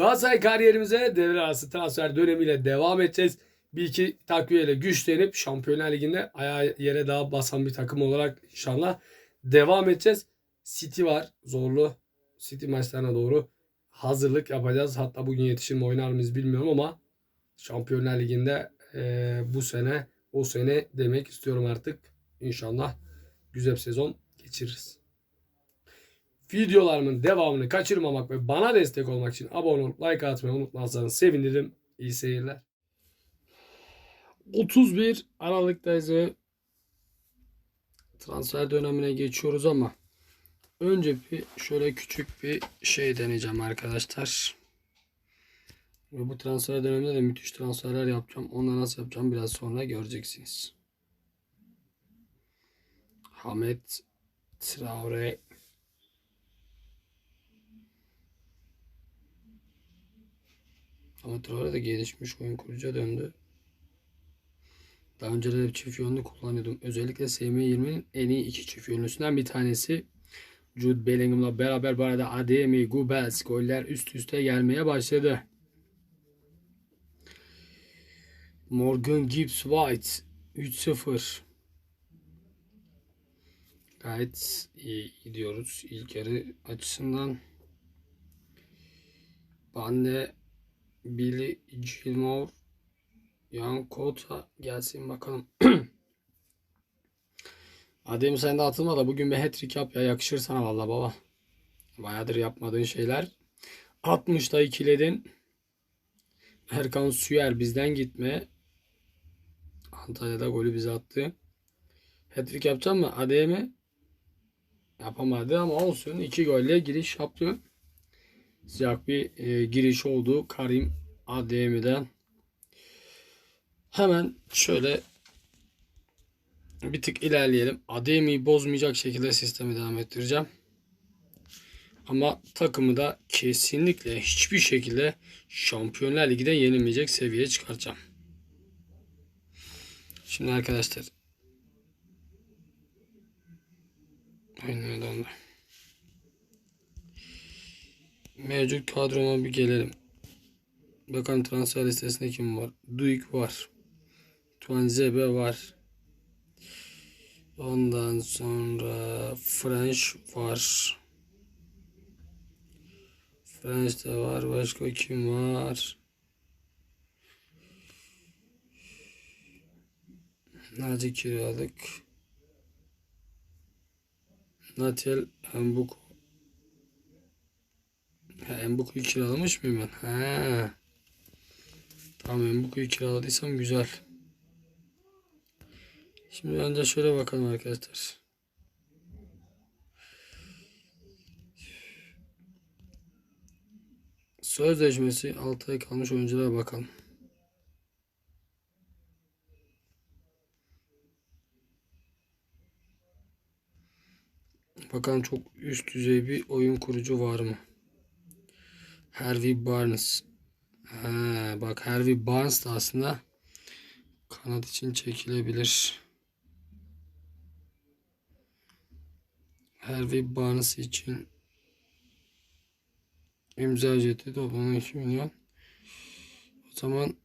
Galatasaray kariyerimize devre arası transfer dönemiyle devam edeceğiz. Bir iki takviyeyle güçlenip Şampiyonlar Ligi'nde ayağı yere daha basan bir takım olarak inşallah devam edeceğiz. City var zorlu. City maçlarına doğru hazırlık yapacağız. Hatta bugün yetişir oynar mıyız bilmiyorum ama Şampiyonlar Ligi'nde eee, bu sene o sene demek istiyorum artık. İnşallah güzel bir sezon geçiririz. Videolarımın devamını kaçırmamak ve bana destek olmak için abone olup like atmayı unutmazsanız sevinirim. İyi seyirler. 31 Aralık'tayız ve transfer dönemine geçiyoruz ama önce bir şöyle küçük bir şey deneyeceğim arkadaşlar. Ve bu transfer döneminde de müthiş transferler yapacağım. Onları nasıl yapacağım biraz sonra göreceksiniz. Hamet Traore Traore de gelişmiş oyun kurucuya döndü. Daha önce de çift yönlü kullanıyordum. Özellikle SM20'nin en iyi iki çift yönlüsünden bir tanesi. Jude Bellingham'la beraber bu arada Ademi, Gubels goller üst üste gelmeye başladı. Morgan Gibbs White 3-0. Gayet iyi gidiyoruz ilk yarı açısından. Bande Billy Gilmore Yan Kota gelsin bakalım. Adem sen de atılma da bugün bir hat-trick yap ya yakışır sana valla baba. Bayağıdır yapmadığın şeyler. 60'da ikiledin. Erkan Süyer bizden gitme. Antalya'da golü bize attı. Hat-trick yapacağım mı? Adem'i yapamadı ama olsun. iki golle giriş yaptı. Sıcak bir e, giriş oldu Karim Adem'den. Hemen şöyle bir tık ilerleyelim. Ademi'yi bozmayacak şekilde sistemi devam ettireceğim. Ama takımı da kesinlikle hiçbir şekilde Şampiyonlar Ligi'de yenilmeyecek seviyeye çıkartacağım. Şimdi arkadaşlar Aynen öyle. Mevcut kadroma bir gelelim. Bakalım transfer listesinde kim var? Duik var. Tuanzebe var. Ondan sonra French var. French de var. Başka kim var? Naci kiralık. Natel Mbuk. Ha, Mbuku'yu kiralamış mıyım ben? Ha. Tamam Mbuku'yu kiraladıysam güzel. Şimdi önce şöyle bakalım arkadaşlar. Sözleşmesi 6 ay kalmış oyunculara bakalım. Bakalım çok üst düzey bir oyun kurucu var mı? Harvey Barnes. Ha, bak Harvey Barnes da aslında kanat için çekilebilir. Harvey Barnes için imza ücreti toplam 2 milyon. O zaman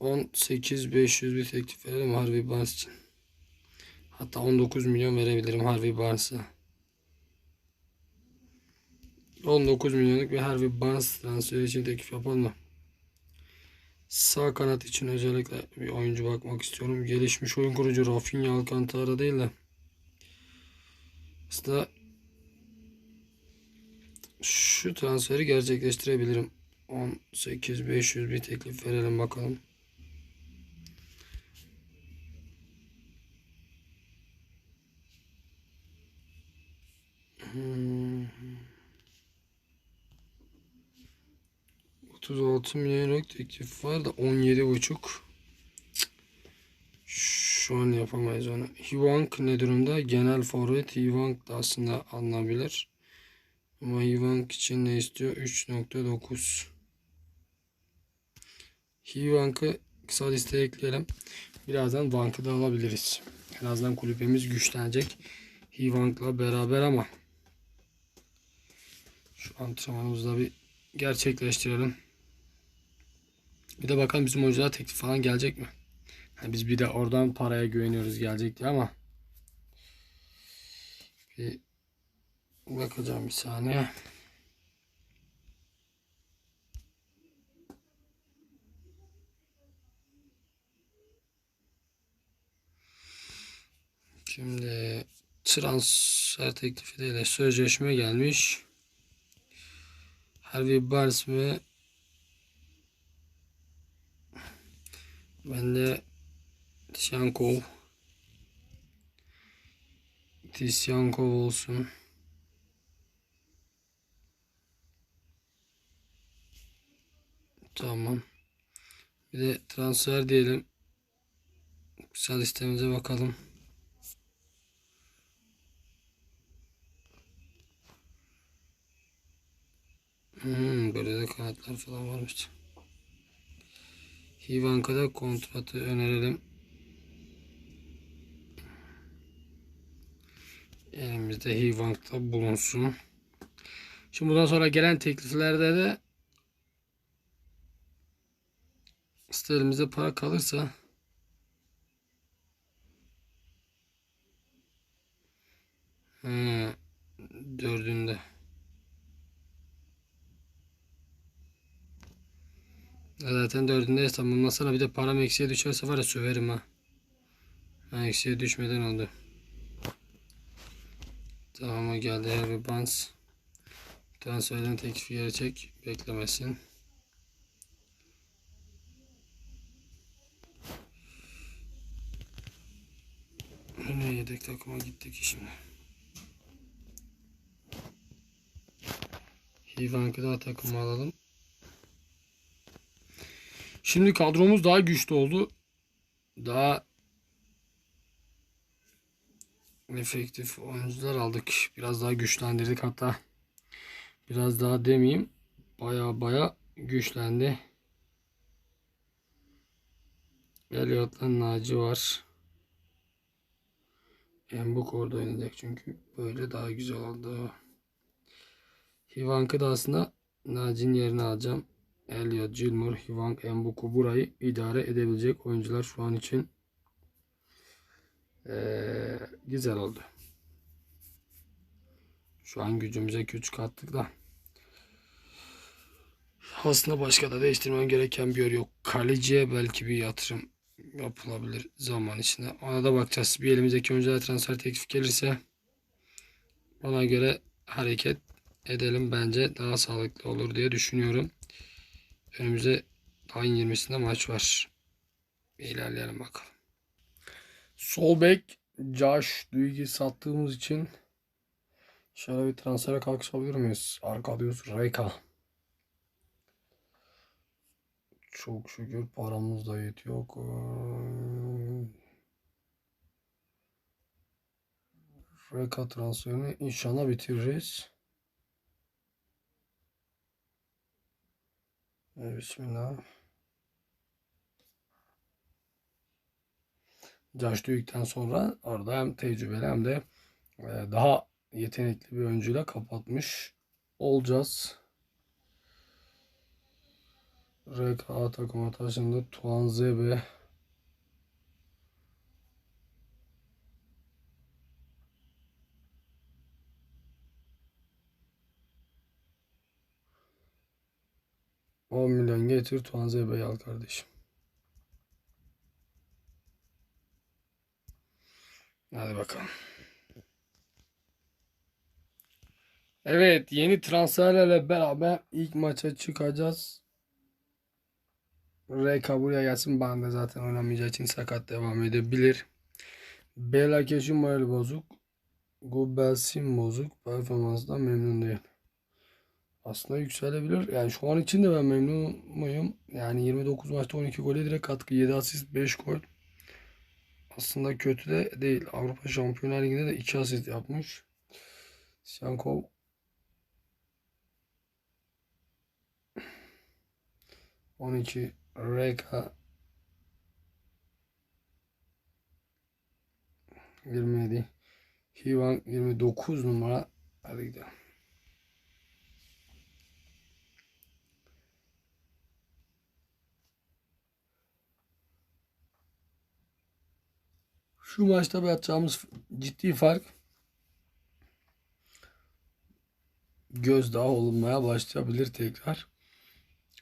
18.500 bir teklif verelim Harvey Barnes için. Hatta 19 milyon verebilirim Harvey Barnes'a. 19 milyonluk bir Harvey Barnes transferi için teklif yapalım mı? Sağ kanat için özellikle bir oyuncu bakmak istiyorum. Gelişmiş oyun kurucu Rafinha Alcantara değil de aslında şu transferi gerçekleştirebilirim. 18.500 bir teklif verelim bakalım. 36 milyonluk teklif var da 17 buçuk. Şu an yapamayız onu. Hivank ne durumda? Genel forvet Hivank da aslında alınabilir. Ama Hivank için ne istiyor? 3.9. Hivank'ı kısa listeye ekleyelim. Birazdan Vank'ı da alabiliriz. En azından kulübemiz güçlenecek. Hivank'la beraber ama şu antrenmanımızda bir gerçekleştirelim. Bir de bakalım bizim oyunculara teklif falan gelecek mi? Yani biz bir de oradan paraya güveniyoruz gelecek diye ama bir bakacağım bir saniye. Şimdi transfer teklifi değil de sözleşme gelmiş. Harvey Barnes mi? Ben de Tisyankov. Tisyankov olsun. Tamam. Bir de transfer diyelim. Kısa listemize bakalım. Hmm, böyle de kanatlar falan varmış. Hivanka'da kontratı önerelim. Elimizde Hivank'ta bulunsun. Şimdi bundan sonra gelen tekliflerde de elimizde para kalırsa hmm, dördünde Zaten dördündeyiz tamam. Bundan sonra bir de param eksiye düşerse var ya söverim ha. Ha eksiye düşmeden oldu. Tamam o geldi Harvey Barnes. Transferden teklifi geri çek. Beklemesin. Ne yedek takıma gittik şimdi. Hivank'ı daha takıma alalım. Şimdi kadromuz daha güçlü oldu. Daha efektif oyuncular aldık. Biraz daha güçlendirdik hatta. Biraz daha demeyeyim. Baya baya güçlendi. Elliot'la Naci var. Embuk orada oynayacak çünkü böyle daha güzel oldu. Hivank'ı da aslında Naci'nin yerine alacağım. Elliot, Gilmore, Hwang, Mbuku burayı idare edebilecek oyuncular şu an için. Ee, güzel oldu. Şu an gücümüze güç kattık da. Aslında başka da değiştirmem gereken bir yer yok. Kaleciye belki bir yatırım yapılabilir zaman içinde. Ona da bakacağız. Bir elimizdeki oyunculara transfer teklif gelirse ona göre hareket edelim. Bence daha sağlıklı olur diye düşünüyorum. Önümüzde ayın 20'sinde maç var. Bir ilerleyelim bakalım. Sol bek Josh Duygu'yu sattığımız için şöyle bir transfere kalkışabilir miyiz? Arkadius Reka. Çok şükür paramız da yetiyor. Reka transferini inşallah bitiririz. Bismillah. Josh Duke'den sonra orada hem tecrübeli hem de e, daha yetenekli bir oyuncuyla kapatmış olacağız. RKA takıma taşındı. Tuan Zebe. On milyon getir Tuan Zebe'yi al kardeşim. Hadi bakalım. Evet yeni transferlerle beraber ilk maça çıkacağız. Reka buraya gelsin. Ben de zaten oynamayacağı için sakat devam edebilir. Belakeş'in morali bozuk. Gobelsin bozuk. Performansdan memnun değil. Aslında yükselebilir. Yani şu an için de ben memnun muyum? Yani 29 maçta 12 gole direkt katkı. 7 asist 5 gol. Aslında kötü de değil. Avrupa Şampiyonlar Ligi'nde de 2 asist yapmış. Syankov on iki Reka 27 Hivan 29 numara hadi gidelim. Şu maçta bir atacağımız ciddi fark gözdağı olunmaya başlayabilir tekrar.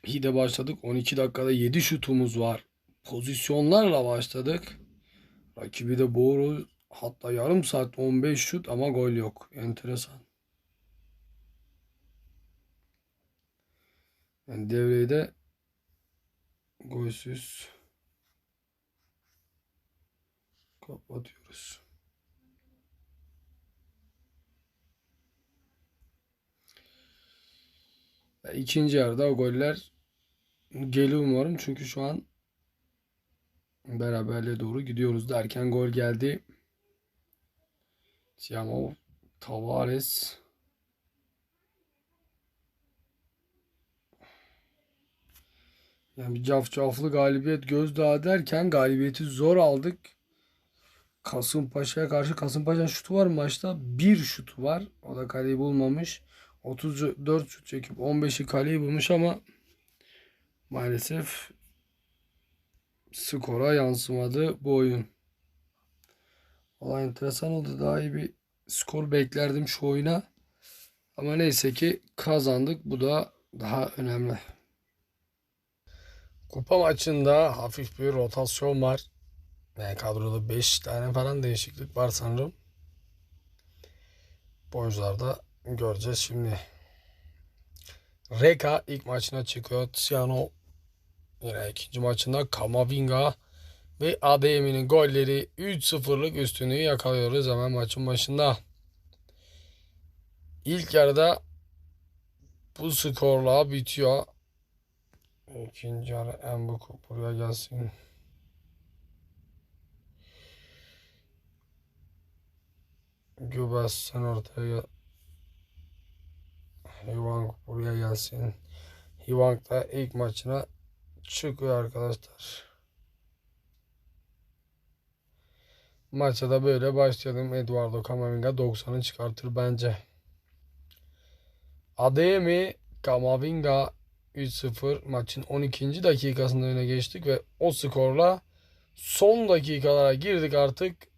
İyi de başladık. 12 dakikada 7 şutumuz var. Pozisyonlarla başladık. Rakibi de boğru. Hatta yarım saat 15 şut ama gol yok. Enteresan. Yani devreyi de golsüz kapatıyoruz. Ve İkinci yarıda o goller geliyor umarım. Çünkü şu an beraberliğe doğru gidiyoruz derken gol geldi. Tiamo Tavares Yani bir cafcaflı galibiyet gözdağı derken galibiyeti zor aldık. Kasımpaşa'ya karşı Kasımpaşa'nın şutu var maçta. Bir şutu var. O da kaleyi bulmamış. 34 şut çekip 15'i kaleyi bulmuş ama maalesef skora yansımadı bu oyun. Valla enteresan oldu. Daha iyi bir skor beklerdim şu oyuna. Ama neyse ki kazandık. Bu da daha önemli. Kupa maçında hafif bir rotasyon var. Yani kadroda 5 tane falan değişiklik var sanırım. Bu oyuncularda göreceğiz şimdi. Reka ilk maçına çıkıyor. Tiano yine ikinci maçında Kamavinga ve ADM'nin golleri 3-0'lık üstünlüğü yakalıyoruz hemen maçın başında. İlk yarıda bu skorla bitiyor. İkinci yarı Embuku buraya gelsin. Gübez sen ortaya Hivang buraya gelsin. Hivang da ilk maçına çıkıyor arkadaşlar. Maça da böyle başlayalım. Eduardo Camavinga 90'ı çıkartır bence. Adeyemi Camavinga 3-0 maçın 12. dakikasında öne geçtik ve o skorla son dakikalara girdik artık.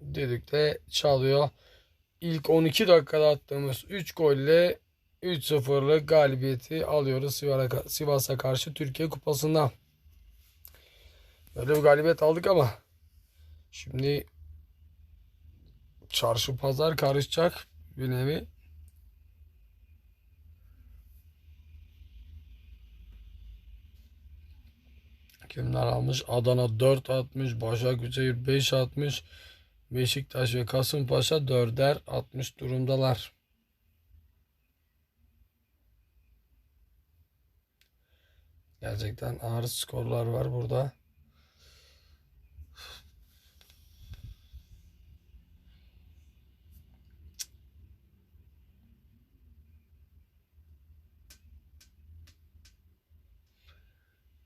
Dedik de çalıyor. İlk 12 dakikada attığımız 3 golle 3-0'lık galibiyeti alıyoruz Sivas'a karşı Türkiye Kupası'nda. Böyle bir galibiyet aldık ama şimdi çarşı pazar karışacak bir nevi. Kimler almış? Adana 4 atmış. Başakşehir 5 atmış. Beşiktaş ve Kasımpaşa 4'er atmış durumdalar. Gerçekten ağır skorlar var burada.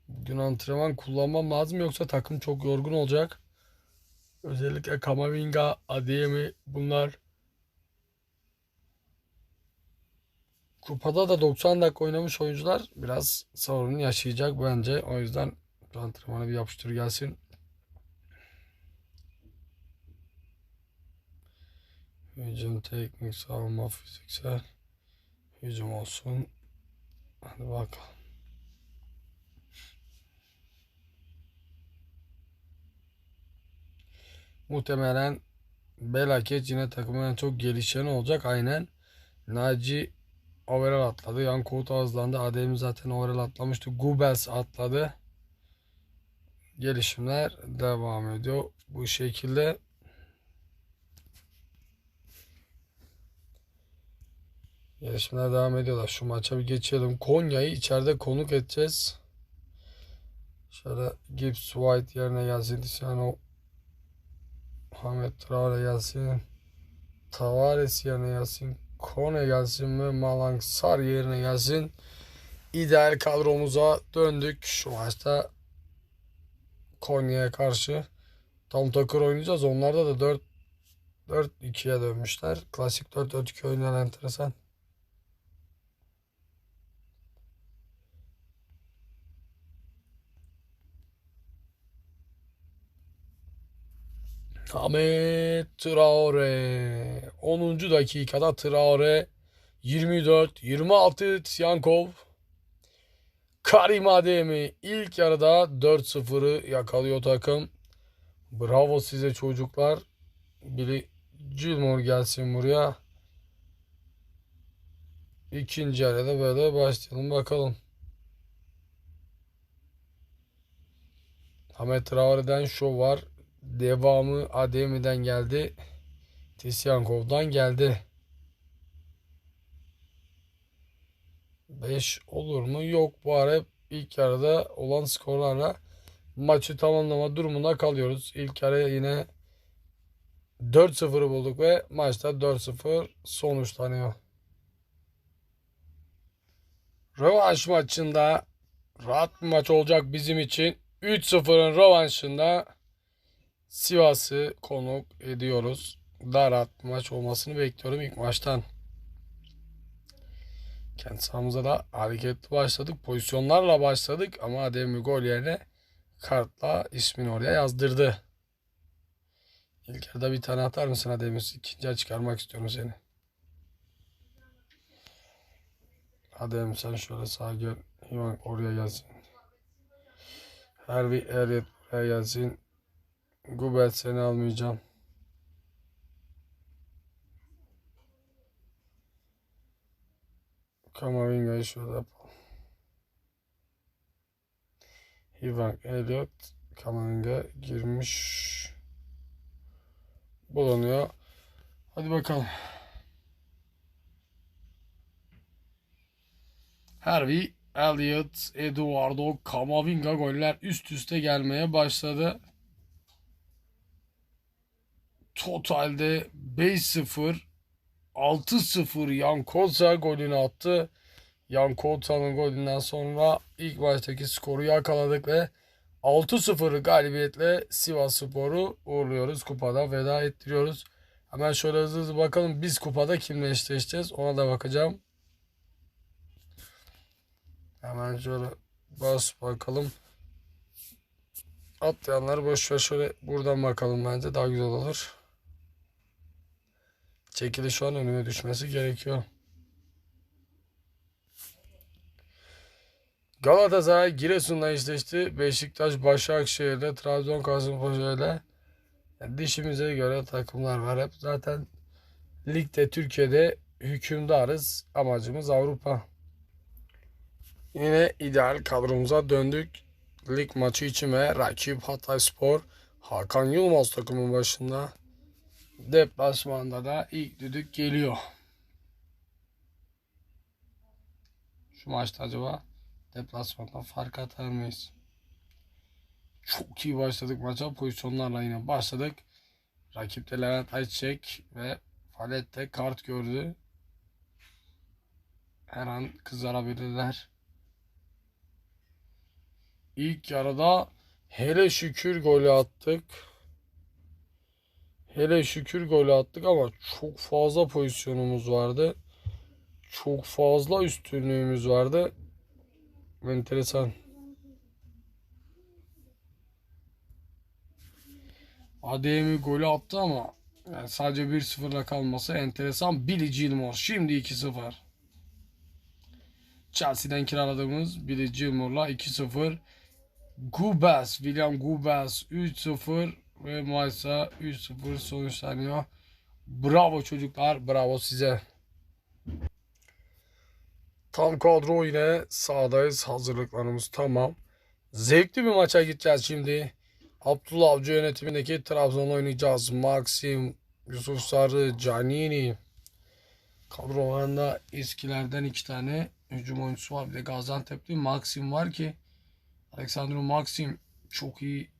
Bugün antrenman kullanmam lazım yoksa takım çok yorgun olacak. Özellikle Kamavinga, Adeyemi bunlar kupada da 90 dakika oynamış oyuncular biraz sorun yaşayacak bence. O yüzden antrenmanı bir yapıştır gelsin. Hücum teknik, savunma fiziksel. Hücum olsun. Hadi bakalım. Muhtemelen Belaket yine takımın çok gelişen olacak. Aynen. Naci overall atladı. Yan Koğut hızlandı. Adem zaten overall atlamıştı. Gubels atladı. Gelişimler devam ediyor. Bu şekilde Gelişimler devam ediyorlar. Şu maça bir geçelim. Konya'yı içeride konuk edeceğiz. Şöyle Gibbs White yerine gelsin. Yani Muhammed Traore gelsin. Tavares yerine gelsin. Kone gelsin ve Malang Sar yerine gelsin. İdeal kadromuza döndük. Şu maçta Konya'ya karşı tam takır oynayacağız. Onlarda da 4 4-2'ye dönmüşler. Klasik 4-4-2 oynayan enteresan. Ahmet Traore. 10. dakikada Traore 24 26 Tsyankov Karim Ademi ilk yarıda 4-0'ı yakalıyor takım. Bravo size çocuklar. Biri Gilmore gelsin buraya. İkinci yarıda böyle başlayalım bakalım. Ahmet Traore'den şov var. Devamı Ademi'den geldi. Tisyankov'dan geldi. 5 olur mu? Yok bu ara ilk yarıda olan skorlarla maçı tamamlama durumunda kalıyoruz. İlk yarı yine 4-0'ı bulduk ve maçta 4-0 sonuçlanıyor. Rövanş maçında rahat bir maç olacak bizim için. 3-0'ın rövanşında Sivas'ı konuk ediyoruz. Daha maç olmasını bekliyorum ilk maçtan. Kendi sahamıza da hareketli başladık. Pozisyonlarla başladık ama Ademi gol yerine kartla ismini oraya yazdırdı. İlk yarıda bir tane atar mısın Ademi? İkinci çıkarmak istiyorum seni. Adem sen şöyle sağa gel. Ivan oraya gelsin. Harvey Elliot buraya gelsin. Gubert seni almayacağım. Kamavinga'yı şöyle yapalım. Ivan Elliot Kamavinga girmiş bulunuyor. Hadi bakalım. Harvey Elliot, Eduardo Camavinga goller üst üste gelmeye başladı. Totalde 5-0 6-0 Yan Koza golünü attı. Yan Koza'nın golünden sonra ilk baştaki skoru yakaladık ve 6-0 galibiyetle Sivas Spor'u uğurluyoruz. Kupada veda ettiriyoruz. Hemen şöyle hızlı hızlı bakalım biz kupada kimle eşleşeceğiz ona da bakacağım. Hemen şöyle bas bakalım. Atlayanları boş ver şöyle buradan bakalım bence daha güzel olur. Çekili şu an önüme düşmesi gerekiyor. Galatasaray Giresun'la eşleşti. Beşiktaş Başakşehir'le, Trabzon Kasımpaşa ile yani dişimize göre takımlar var hep. Zaten ligde Türkiye'de hükümdarız. Amacımız Avrupa. Yine ideal kadromuza döndük. Lig maçı için ve rakip Hatayspor Hakan Yılmaz takımın başında. Deplasmanda da ilk düdük geliyor. Şu maçta acaba deplasmanda fark atar mıyız? Çok iyi başladık maça. Pozisyonlarla yine başladık. Rakipte Levent Ayçiçek ve Falette kart gördü. Her an kızarabilirler. İlk yarıda hele şükür golü attık. Hele şükür golü attık ama çok fazla pozisyonumuz vardı. Çok fazla üstünlüğümüz vardı. Enteresan. Ademi golü attı ama yani sadece 1-0'la kalması enteresan. Billy Gilmore şimdi 2-0. Chelsea'den kiraladığımız Billy Gilmore'la 2-0. Gubas, William Gubas 3-0 ve maçta 3-0 sonuçlanıyor. Bravo çocuklar, bravo size. Tam kadro yine sahadayız. Hazırlıklarımız tamam. Zevkli bir maça gideceğiz şimdi. Abdullah Avcı yönetimindeki Trabzon oynayacağız. Maxim, Yusuf Sarı, Canini. Kadrolarında eskilerden iki tane hücum oyuncusu var. Bir de Gaziantep'te Maxim var ki Alexandru Maxim çok iyi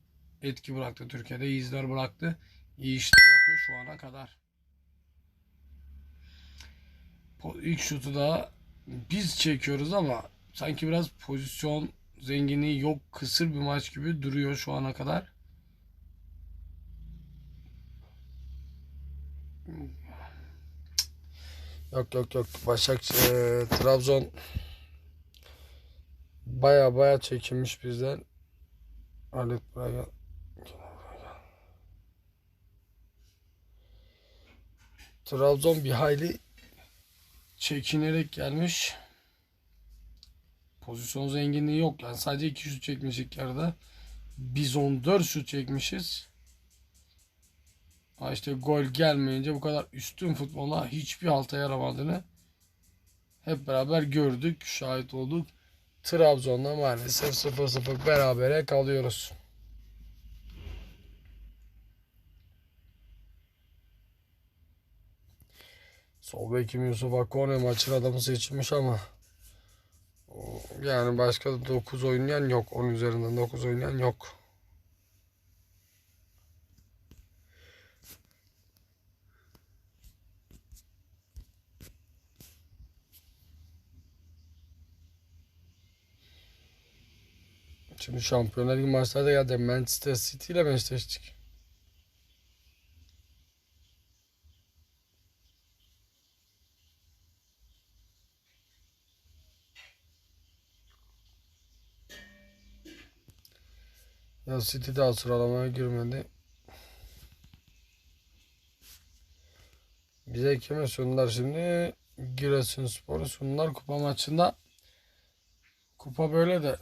etki bıraktı Türkiye'de. iyi izler bıraktı. İyi işler yapıyor şu ana kadar. İlk şutu da biz çekiyoruz ama sanki biraz pozisyon zenginliği yok. Kısır bir maç gibi duruyor şu ana kadar. Yok yok yok. Başak e, Trabzon baya baya çekinmiş bizden. Halit buraya Trabzon bir hayli çekinerek gelmiş. Pozisyon zenginliği yok. Yani sadece 2 şut çekmiş ilk yarıda. Biz 14 şut çekmişiz. Ha işte gol gelmeyince bu kadar üstün futbola hiçbir halta yaramadığını hep beraber gördük, şahit olduk. Trabzon'la maalesef 0-0 berabere kalıyoruz. Sol bekim Yusuf Akone maçın adamı seçilmiş ama yani başka 9 oynayan yok. 10 üzerinden 9 oynayan yok. Şimdi Şampiyonlar Ligi maçlarda geldi. Manchester City ile meşleştik. Ya City daha sıralamaya girmedi. Bize kime sundular şimdi? Giresunspor'u sundular kupa maçında. Kupa böyle de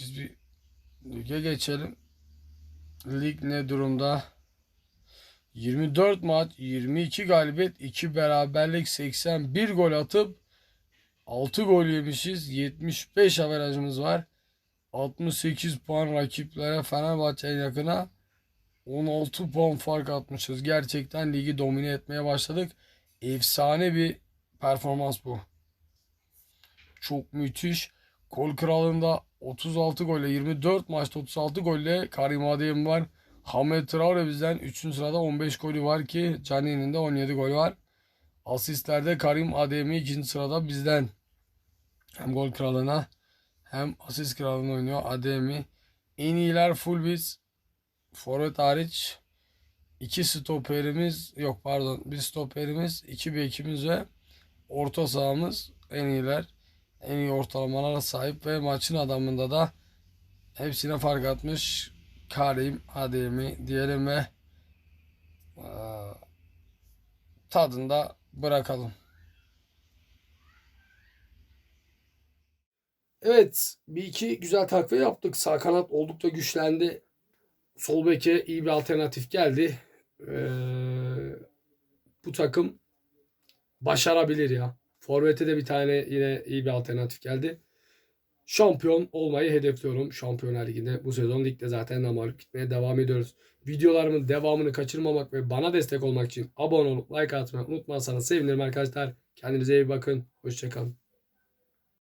biz bir lige geçelim. Lig ne durumda? 24 maç, 22 galibiyet, 2 beraberlik, 81 gol atıp 6 gol yemişiz. 75 averajımız var. 68 puan rakiplere Fenerbahçe'nin yakına 16 puan fark atmışız. Gerçekten ligi domine etmeye başladık. Efsane bir performans bu. Çok müthiş. Gol kralında 36 golle 24 maçta 36 golle Karim Adeyem var. Hamed Traore bizden 3. sırada 15 golü var ki Cani'nin de 17 golü var. Asistlerde Karim Adeyemi 2. sırada bizden. Hem gol kralına hem asist kralına oynuyor Ademi. En iyiler full biz. Forvet hariç. iki stoperimiz yok pardon bir stoperimiz iki bekimiz ve orta sahamız en iyiler. En iyi ortalamalara sahip ve maçın adamında da hepsine fark atmış Karim Ademi diyelim ve tadında bırakalım. Evet, bir iki güzel takviye yaptık. Sağ kanat oldukça güçlendi. Sol beke iyi bir alternatif geldi. Ee, bu takım başarabilir ya. Forvet'e de bir tane yine iyi bir alternatif geldi. Şampiyon olmayı hedefliyorum Şampiyonlar Ligi'nde. Bu sezon ligde zaten namalip gitmeye devam ediyoruz. Videolarımın devamını kaçırmamak ve bana destek olmak için abone olup like atmayı unutmazsanız sevinirim arkadaşlar. Kendinize iyi bakın. Hoşçakalın.